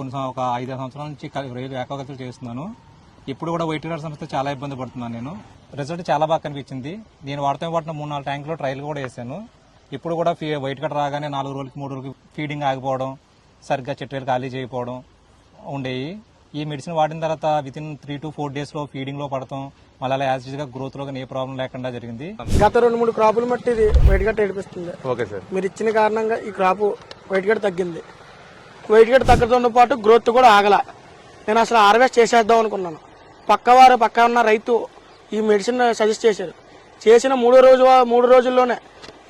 కొన్ని ఒక ఐదు సంవత్సరాల నుంచి రైతు ఏకాగ్రతలు చేస్తున్నాను. ఇప్పుడు కూడా వైట్ కలర్ సమస్య చాలా ఇబ్బంది పడుతున్నాను నేను. రిజల్ట్ చాలా బాగా కనిపించింది. నేను వాడుతూ వాటిన మూడు నాలుగు ట్యాంకులో ట్రయల్ కూడా వేసాను ఇప్పుడు కూడా ఫీ వైట్ కట్ రాగానే నాలుగు రోజులకి మూడు రోజులకి ఫీడింగ్ ఆగిపోవడం సరిగ్గా చెట్టులు ఖాళీ చేయకపోవడం ఉండేవి ఈ మెడిసిన్ వాడిన తర్వాత within three to four డేస్లో ఫీడింగ్లో పడతాం. మళ్ళీ అలా యాజ్గా గ్రోత్లో కానీ ఏ ప్రాబ్లం లేకుండా జరిగింది. గత రెండు మూడు క్రాపులు మట్టి ఇది వైట్ గట్ ఏడిపిస్తుంది. Okay sir. మీరు ఇచ్చిన కారణంగా ఈ క్రాపు వైట్ గట్ తగ్గింది. వైట్ గట్ తగ్గడంతో పాటు గ్రోత్ కూడా ఆగల. నేను అసలు హార్వెస్ట్ చేసేద్దాం అనుకున్నాను. పక్కవారు పక్క ఉన్న రైతు ఈ మెడిసిన్ సజెస్ట్ చేశారు. చేసిన మూడో రోజు మూడు రోజుల్లోనే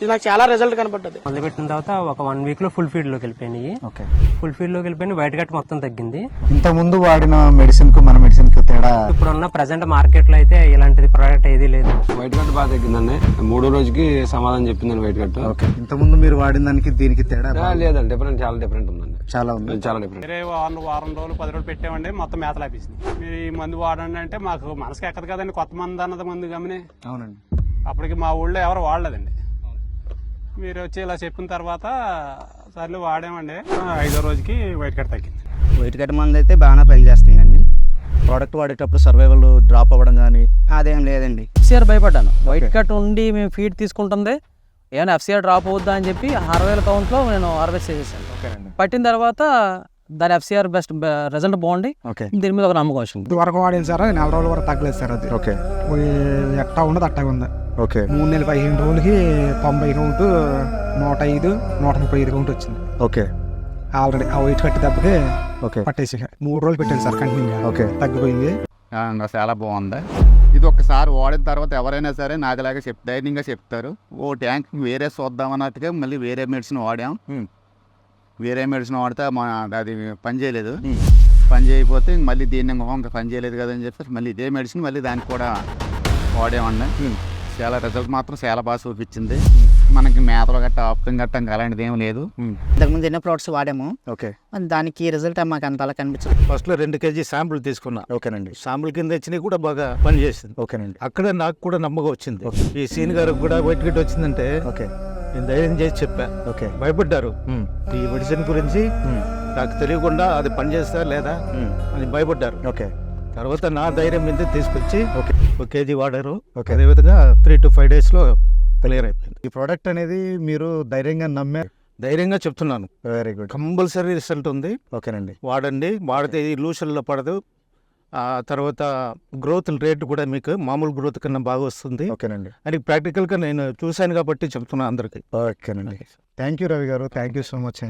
ఇది నాకు చాలా రిజల్ట్ కనపడ్డది. మొదలుపెట్టిన తర్వాత ఒక వన్ వీక్లో ఫుల్ ఫీడ్లోకి వెళ్ళిపోయినాయి. ఓకే. ఫుల్ ఫీడ్లోకి వెళ్ళిపోయిన వైట్ గట్ మొత్తం తగ్గింది. ఇంత ముందు వాడిన మెడిసిన్కు మన మెడిసిన్కు తేడా? ఇప్పుడు ఉన్న ప్రజెంట్ మార్కెట్లో అయితే ఇలాంటిది ప్రోడక్ట్ ఏది లేదు. వైట్ కట్ బాగా తగ్గిందండి. మూడో రోజుకి సమాధానం చెప్పిందండి వైట్ కట్ ఓకే. ఇంత ముందు మీరు వాడిన దానికి దీనికి తేడా లేదండి డిఫరెంట్ చాలా డిఫరెంట్ ఉందండి. చాలా ఉంది. చాలా డిఫరెంట్ వేరే వారం వారం రోజులు పది రోజులు పెట్టామండి మొత్తం మేతలు ఆపేసింది. మీరు ఈ మందు వాడండి అంటే మాకు మనసుకి ఎక్కదు కదండి కొత్త మందు అన్నది మందు గమని. అవునండి. అప్పటికి మా ఊళ్ళో ఎవరు వాడలేదండి. మీరు వచ్చి ఇలా చెప్పిన తర్వాత సర్లు వాడామండి. ఐదో రోజుకి వైట్ కట్ తగ్గింది. వైట్ కట్ మంది అయితే బాగానే పని చేస్తాయండి ప్రోడక్ట్ వాడేటప్పుడు సర్వైవల్ డ్రాప్ అవ్వడం కానీ అదేం లేదండి. ఎఫ్సిఆర్ భయపడ్డాను. వైట్ కట్ ఉండి మేము ఫీడ్ తీసుకుంటుంది ఏమైనా ఎఫ్సిఆర్ డ్రాప్ అవుద్దా అని చెప్పి అరవై వేల కౌంట్లో నేను హార్వెస్ట్ చేసేసాను. ఓకేనండి. పట్టిన తర్వాత దాని ఎఫ్సిఆర్ బెస్ట్ రిజల్ట్ బాగుండి. ఓకే. దీని మీద ఒక నమ్మకం వచ్చింది. వరకు వాడింది సార్ నెల రోజుల వరకు తగ్గలేదు సార్ అది. ఓకే. ఎట్టా ఉన్నది అట్టా ఉంది. ఓకే. మూడు నెలల పదిహేను రోజులకి తొంభై కౌంట్ నూట ఐదు నూట ముప్పై ఐదు కౌంట్ వచ్చింది. ఓకే. ఆల్రెడీ ఆ వైట్ కట్టి దెబ్బకి ఓకే. పట్టేసి మూడు రోజులు పెట్టాను సార్ కంటిన్యూ ఓకే. తగ్గిపోయింది. చాలా బాగుంది. ఇది ఒకసారి వాడిన తర్వాత ఎవరైనా సరే నాకులాగా చెప్ ధైర్యంగా చెప్తారు. ఓ ట్యాంక్ వేరే చూద్దాం అన్నట్టుగా మళ్ళీ వేరే మెడిసిన్ వాడాం. వేరే మెడిసిన్ వాడితే మా అది పని చేయలేదు. పని చేయకపోతే మళ్ళీ దీన్ని ఇంకో పని చేయలేదు కదా అని చెప్పేసి మళ్ళీ ఇదే మెడిసిన్ మళ్ళీ దానికి కూడా వాడామండి చాలా రిజల్ట్ మాత్రం చాలా బాగా చూపించింది. మనకి మేతలు గట్ట ఆప్తం గట్ట అలాంటిది ఏం లేదు. ఇంతకుముందు ఎన్నో ప్రోడక్ట్స్ వాడాము. ఓకే. దానికి రిజల్ట్ మాకు అంత అలా కనిపించదు. ఫస్ట్లో రెండు కేజీ శాంపుల్ తీసుకున్నా. ఓకేనండి. శాంపుల్ కింద వచ్చినవి కూడా బాగా పనిచేసింది ఓకేనండి. అక్కడ నాకు కూడా నమ్మకం వచ్చింది. ఈ సీన్ గారికి కూడా వైట్ గిట్ వచ్చిందంటే ఓకే. నేను ధైర్యం చేసి చెప్పా. ఓకే. భయపడ్డారు. ఈ మెడిసిన్ గురించి. నాకు తెలియకుండా అది పనిచేస్తా లేదా మ్మ్. అని భయపడ్డారు. ఓకే. తర్వాత నా ధైర్యం మీద తీసుకొచ్చి ఓకే. ఒక కేజీ వాడారు. ఓకే. అదేవిధంగా త్రీ టు ఫైవ్ డేస్లో క్లియర్ అయిపోయింది. ఈ ప్రోడక్ట్ అనేది మీరు ధైర్యంగా నమ్మే ధైర్యంగా చెప్తున్నాను. వెరీ గుడ్ కంపల్సరీ రిజల్ట్ ఉంది. ఓకేనండి. వాడండి. వాడితే ఈ లూషన్లో పడదు. ఆ తర్వాత గ్రోత్ రేట్ కూడా మీకు మామూలు గ్రోత్ కన్నా బాగా వస్తుంది. ఓకేనండి. అని ప్రాక్టికల్గా నేను చూశాను కాబట్టి చెప్తున్నాను అందరికీ. ఓకేనండి. థ్యాంక్ యూ రవి గారు. థ్యాంక్ యూ సో మచ్ అండి